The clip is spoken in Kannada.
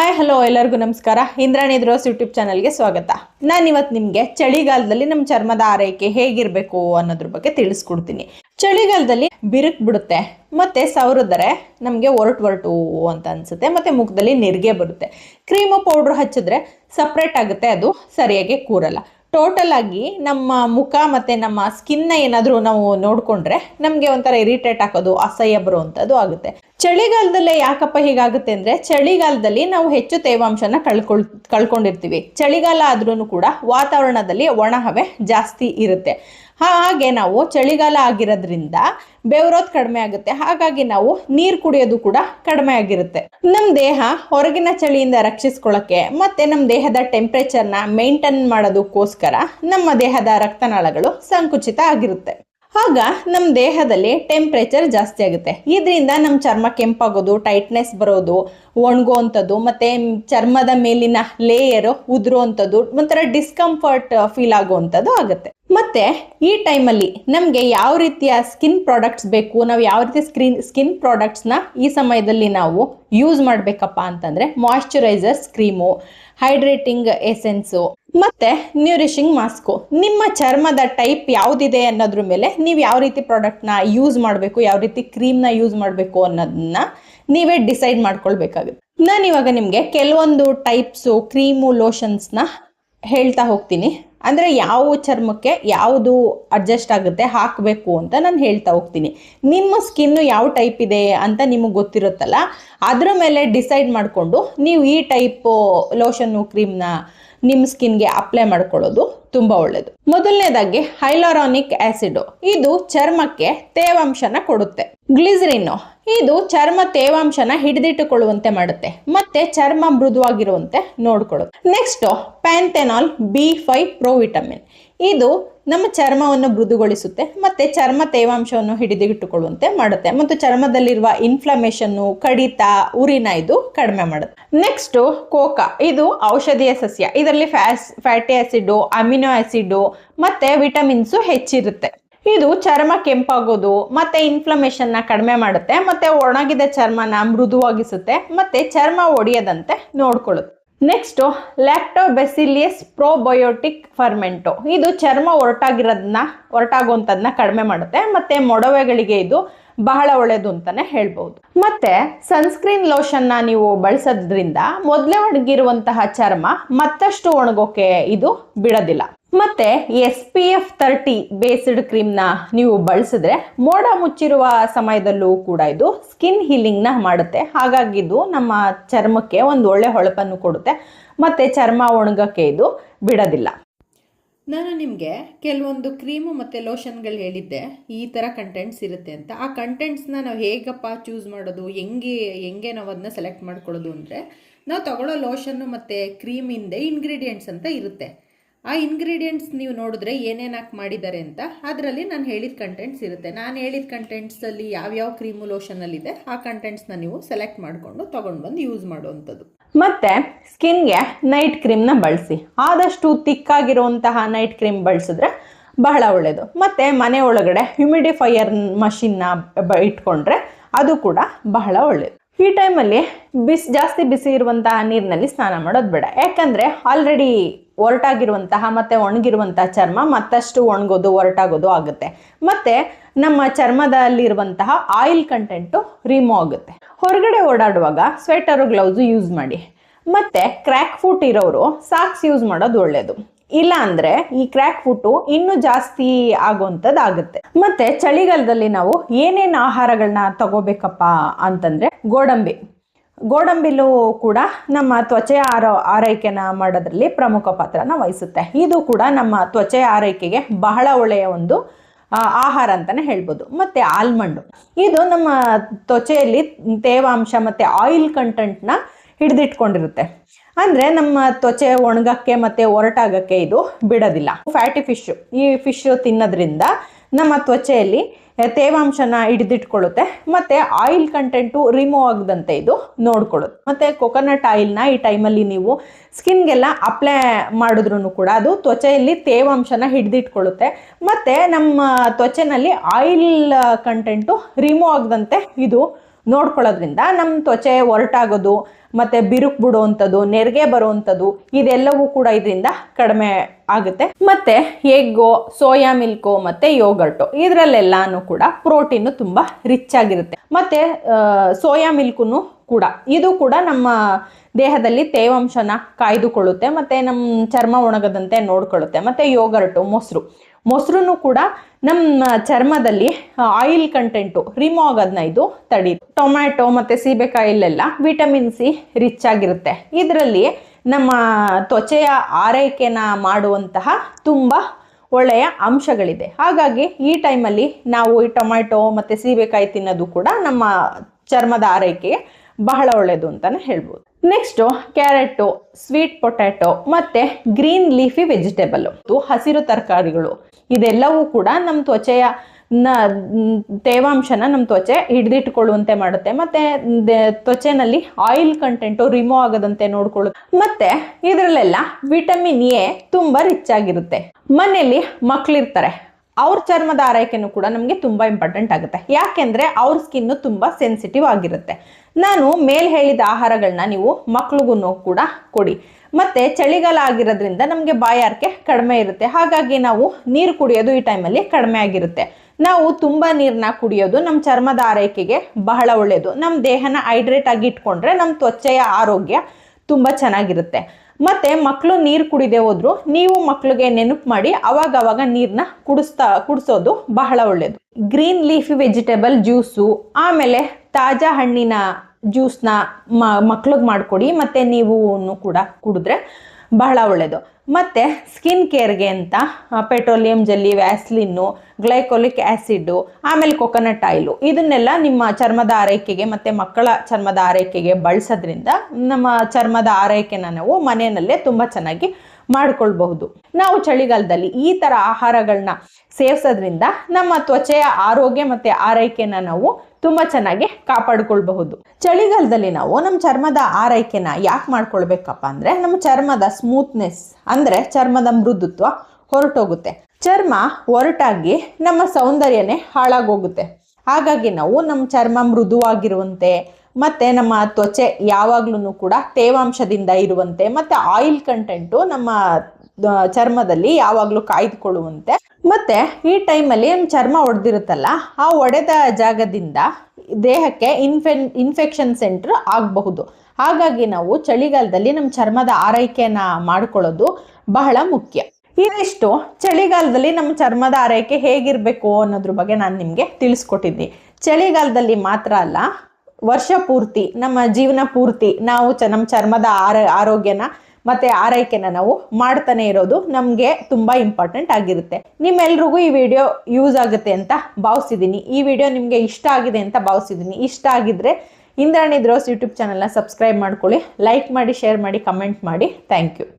ಹಾಯ್ ಹಲೋ ಎಲ್ಲರಿಗೂ ನಮಸ್ಕಾರ. ಇಂದ್ರಾಣಿ ದ್ರೋಸ್ ಯೂಟ್ಯೂಬ್ ಚಾನಲ್ಗೆ ಸ್ವಾಗತ. ನಾನು ಇವತ್ತು ನಿಮಗೆ ಚಳಿಗಾಲದಲ್ಲಿ ನಮ್ಮ ಚರ್ಮದ ಆರೈಕೆ ಹೇಗಿರಬೇಕು ಅನ್ನೋದ್ರ ಬಗ್ಗೆ ತಿಳಿಸ್ಕೊಡ್ತೀನಿ. ಚಳಿಗಾಲದಲ್ಲಿ ಬಿರುಕು ಬಿಡುತ್ತೆ, ಮತ್ತೆ ಸವರಿದ್ರೆ ನಮಗೆ ಒರಟು ಒರಟು ಅಂತ ಅನ್ಸುತ್ತೆ, ಮತ್ತೆ ಮುಖದಲ್ಲಿ ನೆರಿಗೆ ಬರುತ್ತೆ. ಕ್ರೀಮು ಪೌಡ್ರ್ ಹಚ್ಚಿದ್ರೆ ಸಪ್ರೇಟ್ ಆಗುತ್ತೆ, ಅದು ಸರಿಯಾಗಿ ಕೂರಲ್ಲ. ಟೋಟಲ್ ಆಗಿ ನಮ್ಮ ಮುಖ ಮತ್ತೆ ನಮ್ಮ ಸ್ಕಿನ್ನ ಏನಾದರೂ ನಾವು ನೋಡಿಕೊಂಡ್ರೆ ನಮಗೆ ಒಂಥರ ಇರಿಟೇಟ್ ಹಾಕೋದು ಅಸಹ್ಯ ಬರುವಂಥದ್ದು ಆಗುತ್ತೆ. ಚಳಿಗಾಲದಲ್ಲೇ ಯಾಕಪ್ಪ ಹೀಗಾಗುತ್ತೆ ಅಂದ್ರೆ ಚಳಿಗಾಲದಲ್ಲಿ ನಾವು ಹೆಚ್ಚು ತೇವಾಂಶನ ಕಳ್ಕೊಳ್, ಕಳ್ಕೊಂಡಿರ್ತೀವಿ. ಚಳಿಗಾಲ ಆದ್ರೂ ಕೂಡ ವಾತಾವರಣದಲ್ಲಿ ಒಣ ಹವೆ ಜಾಸ್ತಿ ಇರುತ್ತೆ. ಹಾಗೆ ನಾವು ಚಳಿಗಾಲ ಆಗಿರೋದ್ರಿಂದ ಬೆವರೋದು ಕಡಿಮೆ ಆಗುತ್ತೆ. ಹಾಗಾಗಿ ನಾವು ನೀರು ಕುಡಿಯೋದು ಕೂಡ ಕಡಿಮೆ ಆಗಿರುತ್ತೆ. ನಮ್ಮ ದೇಹ ಹೊರಗಿನ ಚಳಿಯಿಂದ ರಕ್ಷಿಸ್ಕೊಳ್ಳೋಕ್ಕೆ ಮತ್ತೆ ನಮ್ಮ ದೇಹದ ಟೆಂಪ್ರೇಚರ್ನ ಮೇಂಟೈನ್ ಮಾಡೋದಕ್ಕೋಸ್ಕರ ನಮ್ಮ ದೇಹದ ರಕ್ತನಾಳಗಳು ಸಂಕುಚಿತ ಆಗಿರುತ್ತೆ. ಆಗ ನಮ್ಮ ದೇಹದಲ್ಲಿ ಟೆಂಪ್ರೇಚರ್ ಜಾಸ್ತಿ ಆಗುತ್ತೆ. ಇದರಿಂದ ನಮ್ಮ ಚರ್ಮ ಕೆಂಪಾಗೋದು ಟೈಟ್ನೆಸ್ ಬರೋದು ಒಣಗುವಂಥದ್ದು ಮತ್ತು ಚರ್ಮದ ಮೇಲಿನ ಲೇಯರು ಉದುರುವಂಥದ್ದು ಒಂಥರ ಡಿಸ್ಕಂಫರ್ಟ್ ಫೀಲ್ ಆಗುವಂಥದ್ದು ಆಗುತ್ತೆ. ಮತ್ತೆ ಈ ಟೈಮಲ್ಲಿ ನಮಗೆ ಯಾವ ರೀತಿಯ ಸ್ಕಿನ್ ಪ್ರಾಡಕ್ಟ್ಸ್ ಬೇಕು, ನಾವು ಯಾವ ರೀತಿ ಸ್ಕ್ರೀನ್ ಸ್ಕಿನ್ ಪ್ರಾಡಕ್ಟ್ಸ್ನ ಈ ಸಮಯದಲ್ಲಿ ನಾವು ಯೂಸ್ ಮಾಡಬೇಕಪ್ಪ ಅಂತಂದರೆ ಮಾಯಶ್ಚರೈಸರ್ಸ್ ಕ್ರೀಮು ಹೈಡ್ರೇಟಿಂಗ್ ಎಸೆನ್ಸು ಮತ್ತೆ ನ್ಯೂರಿಷಿಂಗ್ ಮಾಸ್ಕು ನಿಮ್ಮ ಚರ್ಮದ ಟೈಪ್ ಯಾವುದಿದೆ ಅನ್ನೋದ್ರ ಮೇಲೆ ನೀವು ಯಾವ ರೀತಿ ಪ್ರಾಡಕ್ಟ್ನ ಯೂಸ್ ಮಾಡಬೇಕು, ಯಾವ ರೀತಿ ಕ್ರೀಮ್ನ ಯೂಸ್ ಮಾಡಬೇಕು ಅನ್ನೋದನ್ನ ನೀವೇ ಡಿಸೈಡ್ ಮಾಡ್ಕೊಳ್ಬೇಕಾಗುತ್ತೆ. ನಾನು ಇವಾಗ ನಿಮಗೆ ಕೆಲವೊಂದು ಟೈಪ್ಸು ಕ್ರೀಮು ಲೋಷನ್ಸ್ನ ಹೇಳ್ತಾ ಹೋಗ್ತೀನಿ. ಅಂದರೆ ಯಾವ ಚರ್ಮಕ್ಕೆ ಯಾವುದು ಅಡ್ಜಸ್ಟ್ ಆಗುತ್ತೆ ಹಾಕಬೇಕು ಅಂತ ನಾನು ಹೇಳ್ತಾ ಹೋಗ್ತೀನಿ. ನಿಮ್ಮ ಸ್ಕಿನ್ನು ಯಾವ ಟೈಪ್ ಇದೆ ಅಂತ ನಿಮಗೆ ಗೊತ್ತಿರುತ್ತಲ್ಲ, ಅದರ ಮೇಲೆ ಡಿಸೈಡ್ ಮಾಡಿಕೊಂಡು ನೀವು ಈ ಟೈಪು ಲೋಷನ್ನು ಕ್ರೀಮ್ನ ನಿಮ್ಮ ಸ್ಕಿನ್ಗೆ ಅಪ್ಲೈ ಮಾಡ್ಕೊಳ್ಳೋದು ತುಂಬ ಒಳ್ಳೆಯದು ಮೊದಲನೇದಾಗಿ ಹೈಲೋರಾನಿಕ್ ಆಸಿಡ್ ಇದು ಚರ್ಮಕ್ಕೆ ತೇವಾಂಶನ ಕೊಡುತ್ತೆ. ಗ್ಲಿಸರಿನ್ ಇದು ಚರ್ಮ ತೇವಾಂಶನ ಹಿಡಿದಿಟ್ಟುಕೊಳ್ಳುವಂತೆ ಮಾಡುತ್ತೆ. ಮತ್ತೆ ಚರ್ಮ ಮೃದುವಾಗಿರುವಂತೆ ನೋಡ್ಕೊಳ್ಳುತ್ತೆ next panthenol B five provitamin ಇದು ನಮ್ಮ ಚರ್ಮವನ್ನು ಮೃದುಗೊಳಿಸುತ್ತೆ, ಮತ್ತೆ ಚರ್ಮ ತೇವಾಂಶವನ್ನು ಹಿಡಿದಿಟ್ಟುಕೊಳ್ಳುವಂತೆ ಮಾಡುತ್ತೆ. ಮತ್ತು ಚರ್ಮದಲ್ಲಿರುವ ಇನ್ಫ್ಲಮೇಷನ್ನು ಕಡಿತ, ಉರಿನ ಇದು ಕಡಿಮೆ ಮಾಡುತ್ತೆ. Next coca. ಇದು ಔಷಧೀಯ ಸಸ್ಯ. ಇದರಲ್ಲಿ ಫ್ಯಾಸ್, ಫ್ಯಾಟಿ ಆಸಿಡ್, ಅಮಿನೋ ಆಸಿಡ್, ಮತ್ತೆ ವಿಟಮಿನ್ಸು ಹೆಚ್ಚಿರುತ್ತೆ. ಇದು ಚರ್ಮ ಕೆಂಪಾಗೋದು, ಮತ್ತೆ ಇನ್ಫ್ಲಮೇಷನ್ನ ಕಡಿಮೆ ಮಾಡುತ್ತೆ, ಮತ್ತೆ ಒಣಗಿದ ಚರ್ಮನ ಮೃದುವಾಗಿಸುತ್ತೆ, ಮತ್ತೆ ಚರ್ಮ ಒಡೆಯದಂತೆ ನೋಡ್ಕೊಳ್ಳುತ್ತೆ. ನೆಕ್ಸ್ಟು ಲ್ಯಾಕ್ಟೋಬೆಸಿಲಿಯಸ್ ಪ್ರೋಬಯೋಟಿಕ್ ಫರ್ಮೆಂಟು ಇದು ಚರ್ಮ ಒರಟಾಗಿರೋದನ್ನ ಒರಟಾಗುವಂಥದ್ದನ್ನ ಕಡಿಮೆ ಮಾಡುತ್ತೆ. ಮತ್ತೆ ಮೊಡವೆಗಳಿಗೆ ಇದು ಬಹಳ ಒಳ್ಳೆಯದು ಅಂತಲೇ ಹೇಳ್ಬೋದು. ಮತ್ತೆ ಸನ್ಸ್ಕ್ರೀನ್ ಲೋಷನ್ನ ನೀವು ಬಳಸೋದ್ರಿಂದ ಮೊದಲೇ ಒಣಗಿರುವಂತಹ ಚರ್ಮ ಮತ್ತಷ್ಟು ಒಣಗೋಕೆ ಇದು ಬಿಡೋದಿಲ್ಲ. ಮತ್ತೆ S P F thirty based ಕ್ರೀಮ್ನ ನೀವು ಬಳಸಿದ್ರೆ ಮೋಡ ಮುಚ್ಚಿರುವ ಸಮಯದಲ್ಲೂ ಕೂಡ ಇದು ಸ್ಕಿನ್ ಹೀಲಿಂಗ್ನ ಮಾಡುತ್ತೆ. ಹಾಗಾಗಿ ಇದು ನಮ್ಮ ಚರ್ಮಕ್ಕೆ ಒಂದು ಒಳ್ಳೆ ಹೊಳಪನ್ನು ಕೊಡುತ್ತೆ. ಮತ್ತೆ ಚರ್ಮ ಒಣಗಕ್ಕೆ ಇದು ಬಿಡೋದಿಲ್ಲ. ನಾನು ನಿಮಗೆ ಕೆಲವೊಂದು ಕ್ರೀಮು ಮತ್ತು ಲೋಷನ್ಗಳು ಹೇಳಿದ್ದೆ. ಈ ಥರ ಕಂಟೆಂಟ್ಸ್ ಇರುತ್ತೆ ಅಂತ. ಆ ಕಂಟೆಂಟ್ಸ್ನ ನಾವು ಹೇಗಪ್ಪ ಚೂಸ್ ಮಾಡೋದು? ಹೆಂಗೆ ಹೆಂಗೆ ನಾವು ಅದನ್ನ ಸೆಲೆಕ್ಟ್ ಮಾಡ್ಕೊಳ್ಳೋದು ಅಂದರೆ ನಾವು ತಗೊಳ್ಳೋ ಲೋಷನ್ನು ಮತ್ತು ಕ್ರೀಮಿಂದೆ ಇಂಗ್ರೀಡಿಯೆಂಟ್ಸ್ ಅಂತ ಇರುತ್ತೆ. ಆ ಇಂಗ್ರೀಡಿಯೆಂಟ್ಸ್ ನೀವು ನೋಡಿದ್ರೆ ಏನೇನು ಮಾಡಿದ್ದಾರೆ ಅಂತ, ಅದರಲ್ಲಿ ನಾನು ಹೇಳಿದ ಕಂಟೆಂಟ್ಸ್ ಇರುತ್ತೆ. ನಾನು ಹೇಳಿದ ಕಂಟೆಂಟ್ಸಲ್ಲಿ ಯಾವ್ಯಾವ ಕ್ರೀಮು ಲೋಷನಲ್ಲಿದೆ ಆ ಕಂಟೆಂಟ್ಸ್ನ ನೀವು ಸೆಲೆಕ್ಟ್ ಮಾಡಿಕೊಂಡು ತೊಗೊಂಡು ಬಂದು ಯೂಸ್ ಮಾಡುವಂಥದ್ದು. ಮತ್ತೆ ಸ್ಕಿನ್ಗೆ ನೈಟ್ ಕ್ರೀಮ್ನ ಬಳಸಿ. ಆದಷ್ಟು ತಿಕ್ಕಾಗಿರುವಂತಹ ನೈಟ್ ಕ್ರೀಮ್ ಬಳಸಿದ್ರೆ ಬಹಳ ಒಳ್ಳೆಯದು ಮತ್ತು ಮನೆ ಒಳಗಡೆ ಹ್ಯುಮಿಡಿಫೈಯರ್ ಮಷಿನ್ನ ಇಟ್ಕೊಂಡ್ರೆ ಅದು ಕೂಡ ಬಹಳ ಒಳ್ಳೆಯದು ಈ ಟೈಮಲ್ಲಿ ಬಿಸಿ, ಜಾಸ್ತಿ ಬಿಸಿ ಇರುವಂತಹ ನೀರಿನಲ್ಲಿ ಸ್ನಾನ ಮಾಡೋದು ಬೇಡ. ಯಾಕಂದರೆ ಆಲ್ರೆಡಿ ಒರಟಾಗಿರುವಂತಹ, ಮತ್ತೆ ಒಣಗಿರುವಂತಹ ಚರ್ಮ, ಮತ್ತಷ್ಟು ಒಣಗೋದು, ಒರಟಾಗೋದು ಆಗುತ್ತೆ. ಮತ್ತೆ ನಮ್ಮ ಚರ್ಮದಲ್ಲಿರುವಂತಹ ಆಯಿಲ್ ಕಂಟೆಂಟು ರಿಮೂವ್ ಆಗುತ್ತೆ. ಹೊರಗಡೆ ಓಡಾಡುವಾಗ ಸ್ವೆಟರು ಗ್ಲೌಸು ಯೂಸ್ ಮಾಡಿ. ಮತ್ತೆ ಕ್ರ್ಯಾಕ್ ಫುಟ್ ಇರೋರು ಸಾಕ್ಸ್ ಯೂಸ್ ಮಾಡೋದು ಒಳ್ಳೆಯದು ಇಲ್ಲ ಅಂದ್ರೆ ಈ ಕ್ರ್ಯಾಕ್ ಫುಟ್ಟು ಇನ್ನೂ ಜಾಸ್ತಿ ಆಗುತ್ತೆ. ಮತ್ತು ಚಳಿಗಾಲದಲ್ಲಿ ನಾವು ಏನೇನು ಆಹಾರಗಳನ್ನ ತಗೋಬೇಕಪ್ಪ ಅಂತಂದರೆ ಗೋಡಂಬಿ. ಗೋಡಂಬಿಲು ಕೂಡ ನಮ್ಮ ತ್ವಚೆಯ ಆರೋ, ಆರೈಕೆನ ಮಾಡೋದ್ರಲ್ಲಿ ಪ್ರಮುಖ ಪಾತ್ರನ ವಹಿಸುತ್ತೆ. ಇದು ಕೂಡ ನಮ್ಮ ತ್ವಚೆಯ ಆರೈಕೆಗೆ ಬಹಳ ಒಳ್ಳೆಯ ಒಂದು ಆಹಾರ ಅಂತಲೇ ಹೇಳ್ಬೋದು. ಮತ್ತು ಆಲ್ಮಂಡು. ಇದು ನಮ್ಮ ತ್ವಚೆಯಲ್ಲಿ ತೇವಾಂಶ ಮತ್ತು ಆಯಿಲ್ ಕಂಟೆಂಟ್ನ ಹಿಡಿದಿಟ್ಕೊಂಡಿರುತ್ತೆ. ಅಂದರೆ ನಮ್ಮ ತ್ವಚೆ ಒಣಗಕ್ಕೆ ಮತ್ತು ಒರಟಾಗಕ್ಕೆ ಇದು ಬಿಡೋದಿಲ್ಲ. ಫ್ಯಾಟಿ ಫಿಶ್ಶು ಈ ಫಿಶ್ಶು ತಿನ್ನೋದ್ರಿಂದ ನಮ್ಮ ತ್ವಚೆಯಲ್ಲಿ ತೇವಾಂಶನ ಹಿಡಿದಿಟ್ಕೊಳ್ಳುತ್ತೆ. ಮತ್ತು ಆಯಿಲ್ ಕಂಟೆಂಟು ರಿಮೂವ್ ಆಗದಂತೆ ಇದು ನೋಡ್ಕೊಳ್ಳುತ್ತೆ. ಮತ್ತು ಕೊಕೊನಟ್ ಆಯಿಲ್ನ ಈ ಟೈಮಲ್ಲಿ ನೀವು ಸ್ಕಿನ್ಗೆಲ್ಲ ಅಪ್ಲೈ ಮಾಡಿದ್ರೂ ಕೂಡ ಅದು ತ್ವಚೆಯಲ್ಲಿ ತೇವಾಂಶನ ಹಿಡಿದಿಟ್ಕೊಳ್ಳುತ್ತೆ. ಮತ್ತು ನಮ್ಮ ತ್ವಚೆನಲ್ಲಿ ಆಯಿಲ್ ಕಂಟೆಂಟು ರಿಮೂವ್ ಆಗದಂತೆ ಇದು ನೋಡ್ಕೊಳ್ಳೋದ್ರಿಂದ ನಮ್ಮ ತ್ವಚೆ ಒರಟಾಗೋದು, ಮತ್ತೆ ಬಿರುಕು ಬಿಡುವಂಥದ್ದು ನೆರಿಗೆ ಬರುವಂಥದ್ದು ಇದೆಲ್ಲವೂ ಕೂಡ ಇದರಿಂದ ಕಡಿಮೆ ಆಗುತ್ತೆ. ಮತ್ತೆ ಎಗ್ಗು, ಸೋಯಾ ಮಿಲ್ಕು, ಮತ್ತೆ ಯೋಗರ್ಟು, ಇದರಲ್ಲೆಲ್ಲಾನು ಕೂಡ ಪ್ರೋಟೀನು ತುಂಬಾ ರಿಚ್ ಆಗಿರುತ್ತೆ. ಮತ್ತೆ ಸೋಯಾ ಮಿಲ್ಕುನು ಕೂಡ, ಇದು ಕೂಡ ನಮ್ಮ ದೇಹದಲ್ಲಿ ತೇವಾಂಶನ ಕಾಯ್ದುಕೊಳ್ಳುತ್ತೆ, ಮತ್ತೆ ನಮ್ಮ ಚರ್ಮ ಒಣಗದಂತೆ ನೋಡ್ಕೊಳ್ಳುತ್ತೆ, ಮತ್ತೆ ಯೋಗರ್ಟು, ಮೊಸರು. ಮೊಸರು ಕೂಡ ನಮ್ಮ ಚರ್ಮದಲ್ಲಿ ಆಯಿಲ್ ಕಂಟೆಂಟು ರಿಮೂವ್ ಆಗೋದನ್ನ ಇದು ತಡಿ ಟೊಮ್ಯಾಟೊ ಮತ್ತು ಸೀಬೆಕಾಯಿಲೆಲ್ಲ ವಿಟಮಿನ್ ಸಿ ರಿಚ್ ಆಗಿರುತ್ತೆ. ಇದರಲ್ಲಿ ನಮ್ಮ ತ್ವಚೆಯ ಆರೈಕೆನ ಮಾಡುವಂತಹ ತುಂಬ ಒಳ್ಳೆಯ ಅಂಶಗಳಿದೆ. ಹಾಗಾಗಿ ಈ ಟೈಮಲ್ಲಿ ನಾವು ಈ ಟೊಮ್ಯಾಟೊ ಮತ್ತು ಸೀಬೆಕಾಯಿ ತಿನ್ನೋದು ಕೂಡ ನಮ್ಮ ಚರ್ಮದ ಆರೈಕೆಗೆ ಬಹಳ ಒಳ್ಳೆಯದು ಅಂತಲೇ ಹೇಳ್ಬೋದು. ನೆಕ್ಸ್ಟು ಕ್ಯಾರೆಟು ಸ್ವೀಟ್ ಪೊಟ್ಯಾಟೊ ಮತ್ತು ಗ್ರೀನ್ ಲೀಫಿ ವೆಜಿಟೇಬಲ್ಲು ಹಸಿರು ತರಕಾರಿಗಳು. ಇದೆಲ್ಲವೂ ಕೂಡ ನಮ್ಮ ತ್ವಚೆಯ ನ, ತೇವಾಂಶನ ನಮ್ಮ ತ್ವಚೆ ಹಿಡಿದಿಟ್ಕೊಳ್ಳುವಂತೆ ಮಾಡುತ್ತೆ. ಮತ್ತೆ ತ್ವಚೆನಲ್ಲಿ ಆಯಿಲ್ ಕಂಟೆಂಟು ರಿಮೂವ್ ಆಗದಂತೆ ನೋಡ್ಕೊಳ್ಳುತ್ತೆ. ಮತ್ತೆ, ಇದರಲ್ಲೆಲ್ಲ ವಿಟಮಿನ್ ಎ ತುಂಬ ರಿಚ್ ಆಗಿರುತ್ತೆ. ಮನೆಯಲ್ಲಿ ಮಕ್ಕಳಿರ್ತಾರೆ ಅವ್ರ ಚರ್ಮದ ಆರೈಕೆನೂ ಕೂಡ ನಮಗೆ ತುಂಬ ಇಂಪಾರ್ಟೆಂಟ್ ಆಗುತ್ತೆ. ಯಾಕೆಂದರೆ ಅವ್ರ ಸ್ಕಿನ್ನು ತುಂಬ ಸೆನ್ಸಿಟಿವ್ ಆಗಿರುತ್ತೆ. ನಾನು ಮೇಲ್ ಹೇಳಿದ ಆಹಾರಗಳನ್ನ ನೀವು ಮಕ್ಳಿಗೂ ಕೂಡ ಕೊಡಿ. ಮತ್ತೆ ಚಳಿಗಾಲ ಆಗಿರೋದ್ರಿಂದ ನಮಗೆ ಬಾಯಾರಿಕೆ ಕಡಿಮೆ ಇರುತ್ತೆ. ಹಾಗಾಗಿ ನಾವು ನೀರು ಕುಡಿಯೋದು ಈ ಟೈಮಲ್ಲಿ ಕಡಿಮೆ ಆಗಿರುತ್ತೆ. ನಾವು ತುಂಬ ನೀರನ್ನ ಕುಡಿಯೋದು ನಮ್ಮ ಚರ್ಮದ ಆರೈಕೆಗೆ ಬಹಳ ಒಳ್ಳೆಯದು ನಮ್ಮ ದೇಹನ ಹೈಡ್ರೇಟ್ ಆಗಿ ಇಟ್ಕೊಂಡ್ರೆ ನಮ್ಮ ತ್ವಚೆಯ ಆರೋಗ್ಯ ತುಂಬ ಚೆನ್ನಾಗಿರುತ್ತೆ. ಮತ್ತೆ ಮಕ್ಕಳು ನೀರು ಕುಡಿದೆ ಹೋದ್ರು, ನೀವು ಮಕ್ಕಳಿಗೆ ನೆನಪು ಮಾಡಿ ಅವಾಗ ಅವಾಗ ನೀರನ್ನ ಕುಡಿಸ್ತಾ, ಕುಡಿಸೋದು ಬಹಳ ಒಳ್ಳೆಯದು ಗ್ರೀನ್ ಲೀಫಿ ವೆಜಿಟೇಬಲ್ ಜ್ಯೂಸು ಆಮೇಲೆ ತಾಜಾ ಹಣ್ಣಿನ ಜ್ಯೂಸ್ನ ಮಕ್ಳಿಗೆ ಮಾಡಿಕೊಡಿ, ಮತ್ತೆ ನೀವು ಕೂಡ ಕುಡಿದ್ರೆ ಬಹಳ ಒಳ್ಳೆಯದು ಮತ್ತು ಸ್ಕಿನ್ ಕೇರ್ಗೆ ಅಂತ petroleum jelly Vaseline glycolic acid ಆಮೇಲೆ ಕೊಕೊನಟ್ ಆಯಿಲು ಇದನ್ನೆಲ್ಲ ನಿಮ್ಮ ಚರ್ಮದ ಆರೈಕೆಗೆ ಮತ್ತು ಮಕ್ಕಳ ಚರ್ಮದ ಆರೈಕೆಗೆ ಬಳಸೋದ್ರಿಂದ ನಮ್ಮ ಚರ್ಮದ ಆರೈಕೆನ ನಾವು ಮನೆಯಲ್ಲೇ ತುಂಬ ಚೆನ್ನಾಗಿ ಮಾಡ್ಕೊಳ್ಬಹುದು. ನಾವು ಚಳಿಗಾಲದಲ್ಲಿ ಈ ಥರ ಆಹಾರಗಳನ್ನ ಸೇವಿಸೋದ್ರಿಂದ ನಮ್ಮ ತ್ವಚೆಯ ಆರೋಗ್ಯ ಮತ್ತು ಆರೈಕೆನ ನಾವು ತುಂಬ ಚೆನ್ನಾಗಿ ಕಾಪಾಡ್ಕೊಳ್ಬಹುದು. ಚಳಿಗಾಲದಲ್ಲಿ ನಾವು ನಮ್ಮ ಚರ್ಮದ ಆರೈಕೆನ ಯಾಕೆ ಮಾಡ್ಕೊಳ್ಬೇಕಪ್ಪ ಅಂದ್ರೆ ನಮ್ಮ ಚರ್ಮದ ಸ್ಮೂತ್ನೆಸ್ ಅಂದ್ರೆ ಚರ್ಮದ ಮೃದುತ್ವ ಹೊರಟೋಗುತ್ತೆ. ಚರ್ಮ ಹೊರಟಾಗಿ ನಮ್ಮ ಸೌಂದರ್ಯನೇ ಹಾಳಾಗೋಗುತ್ತೆ. ಹಾಗಾಗಿ ನಾವು ನಮ್ಮ ಚರ್ಮ ಮೃದುವಾಗಿರುವಂತೆ ಮತ್ತೆ ನಮ್ಮ ತ್ವಚೆ ಯಾವಾಗ್ಲೂ ಕೂಡ ತೇವಾಂಶದಿಂದ ಇರುವಂತೆ ಮತ್ತೆ ಆಯಿಲ್ ಕಂಟೆಂಟು ನಮ್ಮ ಚರ್ಮದಲ್ಲಿ ಯಾವಾಗಲೂ ಕಾಯ್ದುಕೊಳ್ಳುವಂತೆ ಮತ್ತೆ ಈ ಟೈಮಲ್ಲಿ ನಮ್ಮ ಚರ್ಮ ಒಡೆದಿರುತ್ತಲ್ಲ, ಆ ಒಡೆದ ಜಾಗದಿಂದ ದೇಹಕ್ಕೆ ಇನ್ಫೆನ್, ಇನ್ಫೆಕ್ಷನ್ ಸೆಂಟರ್ ಆಗಬಹುದು. ಹಾಗಾಗಿ ನಾವು ಚಳಿಗಾಲದಲ್ಲಿ ನಮ್ಮ ಚರ್ಮದ ಆರೈಕೆನ ಮಾಡಿಕೊಳ್ಳೋದು ಬಹಳ ಮುಖ್ಯ. ಇದಿಷ್ಟು ಚಳಿಗಾಲದಲ್ಲಿ ನಮ್ಮ ಚರ್ಮದ ಆರೈಕೆ ಹೇಗಿರಬೇಕು ಅನ್ನೋದ್ರ ಬಗ್ಗೆ ನಾನು ನಿಮಗೆ ತಿಳಿಸ್ಕೊಟ್ಟಿದ್ದೀನಿ ಚಳಿಗಾಲದಲ್ಲಿ ಮಾತ್ರ ಅಲ್ಲ, ವರ್ಷ ಪೂರ್ತಿ, ನಮ್ಮ ಜೀವನ ಪೂರ್ತಿ ನಾವು ಚ, ನಮ್ಮ ಚರ್ಮದ ಆರ, ಆರೋಗ್ಯನ ಮತ್ತೆ ಆರೈಕೆನ ನಾವು ಮಾಡ್ತಾನೆ ಇರೋದು ನಮಗೆ ತುಂಬ ಇಂಪಾರ್ಟೆಂಟ್ ಆಗಿರುತ್ತೆ. ನಿಮ್ಮೆಲ್ರಿಗೂ ಈ ವಿಡಿಯೋ ಯೂಸ್ ಆಗುತ್ತೆ ಅಂತ ಭಾವಿಸಿದ್ದೀನಿ. ಈ ವಿಡಿಯೋ ನಿಮಗೆ ಇಷ್ಟ ಆಗಿದೆ ಅಂತ ಭಾವಿಸಿದ್ದೀನಿ. ಇಷ್ಟ ಆಗಿದ್ರೆ ಇಂದ್ರಾಣಿ ದ್ರೋಸ್ ಯೂಟ್ಯೂಬ್ ಚಾನಲ್ನ ಸಬ್ಸ್ಕ್ರೈಬ್ ಮಾಡ್ಕೊಳ್ಳಿ ಲೈಕ್ ಮಾಡಿ ಶೇರ್ ಮಾಡಿ ಕಮೆಂಟ್ ಮಾಡಿ. Thank you